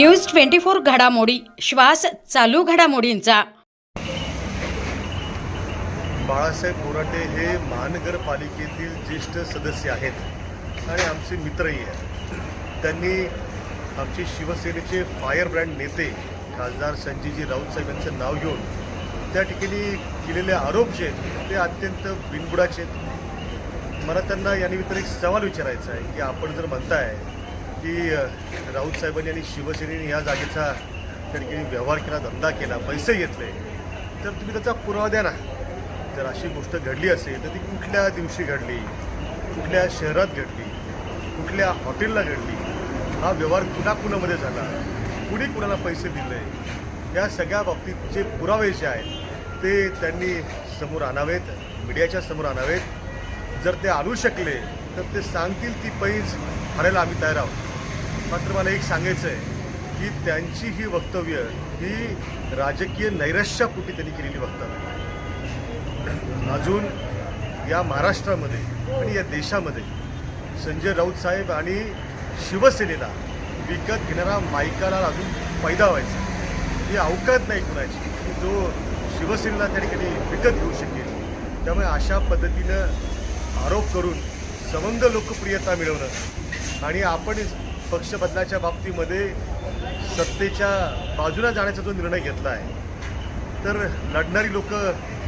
News twenty four घडामोडी. श्वास चालू घडामोडींचा. बाळासाहेब बोराटे हे महानगरपालिकेतील ज्येष्ठ सदस्य आहेत आणि आमचे मित्रही आहेत. त्यांनी आमचे शिवसेनेचे फायर ब्रँड नेते खासदार संजयजी राऊत साहेब यांचं नाव घेऊन त्या ठिकाणी केलेले आरोप जे आहेत ते अत्यंत बिनबुडाचे आहेत. मला त्यांना यानिमित्त एक सवाल विचारायचा आहे की आपण जर म्हणताय की राऊत साहेबांनी आणि शिवसेनेने या जागेचा त्यांनी व्यवहार केला धंदा केला पैसे घेतले. तर तुम्ही त्याचा पुरावा द्या ना. जर अशी गोष्ट घडली असेल तर ती कुठल्या दिवशी घडली? कुठल्या शहरात घडली? कुठल्या हॉटेलला घडली? हा व्यवहार कुणा कुणामध्ये झाला? कुणी कुणाला पैसे दिले? या सगळ्या बाबतीत जे पुरावे जे आहेत ते त्यांनी समोर आणावेत मीडियाच्या समोर आणावेत. जर ते आणू शकले तर ते सांगतील ती पैज भरायला आम्ही तयार आहोत. मात्र मला एक सांगायचं आहे की त्यांची ही वक्तव्य ही राजकीय नैराश्यापोटी त्यांनी केलेली वक्तव्य अजून या महाराष्ट्रामध्ये आणि या देशामध्ये संजय राऊत साहेब आणि शिवसेनेला विकत घेणारा मायकाला अजून पैदा व्हायचा ही अवकात नाही कुणाची. की जो शिवसेनेला त्या ठिकाणी विकत घेऊ शकेल त्यामुळे अशा पद्धतीनं आरोप करून संबंध लोकप्रियता मिळवणं आणि आपण पक्ष बदलाच्या बाबतीमध्ये सत्तेच्या बाजूला जाण्याचा जो निर्णय घेतला आहे तर लढणारी लोक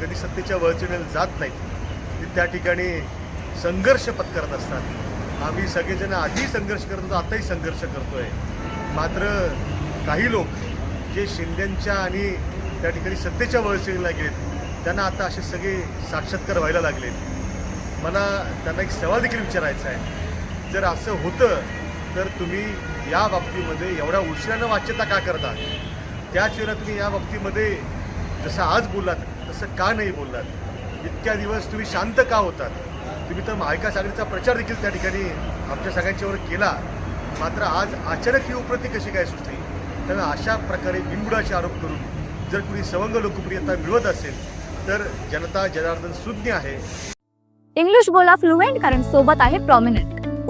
कधी सत्तेच्या वळचणीला जात नाहीत. ते त्या ठिकाणी संघर्ष पत्करत असतात. आम्ही सगळेजण आधी संघर्ष करत होतो आताही संघर्ष करतो आहे मात्र काही लोक जे शिंद्यांच्या आणि त्या ठिकाणी सत्तेच्या वळचणीला गेलेत त्यांना आता असे सगळे साक्षात्कार व्हायला लागलेत. मला त्यांना एक सवाल देखील विचारायचा आहे. जर असं होतं तर तुम्ही या बाबतीमध्ये एवढ्या उशिरानं वाच्यता का करता? त्याच वेळेला तुम्ही या बाबतीमध्ये जसं आज बोललात तसं का नाही बोललात? इतक्या दिवस तुम्ही शांत का होतात? तुम्ही तर महाविकास आघाडीचा प्रचार देखील त्या ठिकाणी आमच्या सगळ्यांच्यावर केला. मात्र आज अचानक ही उपरती कशी काय सुचली त्यामुळे अशा प्रकारे बिनबुडाचे आरोप करून जर कुणी सवंग लोकप्रियता मिळवत असेल तर जनता जनार्दन सुज्ञ आहे. इंग्लिश बोला फ्लुएंट कारण सोबत आहे प्रॉमिनंट